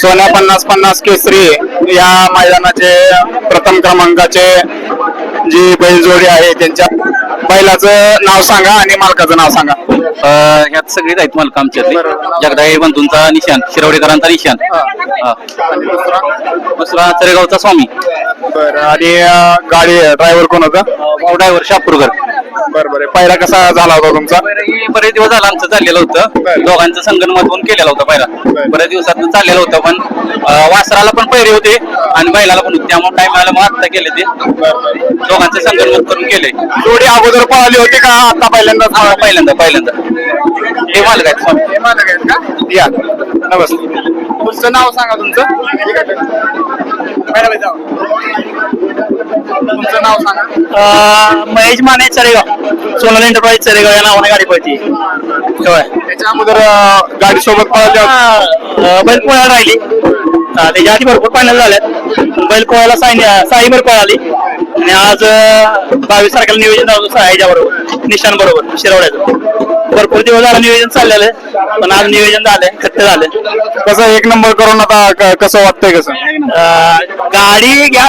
सोन्या पन्नास पन्नास केसरी या मैदानाचे प्रथम क्रमांकाचे जी बैलजोडी आहे त्यांच्या बैलाचं नाव सांगा आणि मालकाचं नाव सांगा. ह्यात सगळे आहेत मालक आमच्यातले. जगदाई बंधूंचा निशान शिरवडेकरांचा निशान. हा. दुसरा? चरेगावचा स्वामी. बरं आणि अं, गाडी ड्रायव्हर कोण होता? ड्रायव्हर शापूरकर बरं बरं. पहिला कसा झाला होता तुमचा? हे बरेच दिवस झाला आमचं चाललेलं होतं. दोघांचं संगणमत होऊन केलेलं होतं पहिला बरं. बऱ्याच दिवसात चाललेलं होतं पण वासराला पण पहिरे होते आणि बैलाला पण होते. त्यामुळे टाइम आला मग आत्ता केले ते. दोघांचं संगणमत करून केले जोडी अगोदर पळाली होती का आता पहिल्यांदाच? हा, पहिल्यांदा पहिल्यांदा. हे मालक आहेत. हे मालक आहेत का? या. नमस्ते. तुमचं नाव सांगा तुमचं. तुमचं नाव सांगा. महेश माने चरेगाव. सोनल एंटरप्राइज चरेगाव या नावाने गाडी पळती. त्याच्या अगोदर गाडी सोबत पळाली होती. बैल पोळ्याला राहिली. अं, त्याच्या आधी भरपूर फायनल झाल्यात. बैल पोळ्याला साई साईभर पळाली आणि आज अं, बावीस तारखेला नियोजन झालं होतं साईच्या बरोबर निशान बरोबर शिरवड्याचं. भरपूर दिवस झालं नियोजन चाललेलं आहे. पण आज नियोजन झालंय सत्य झालंय. कसं एक नंबर करून आता क- कसं वाटतंय कसं? अं, गाडी घ्या.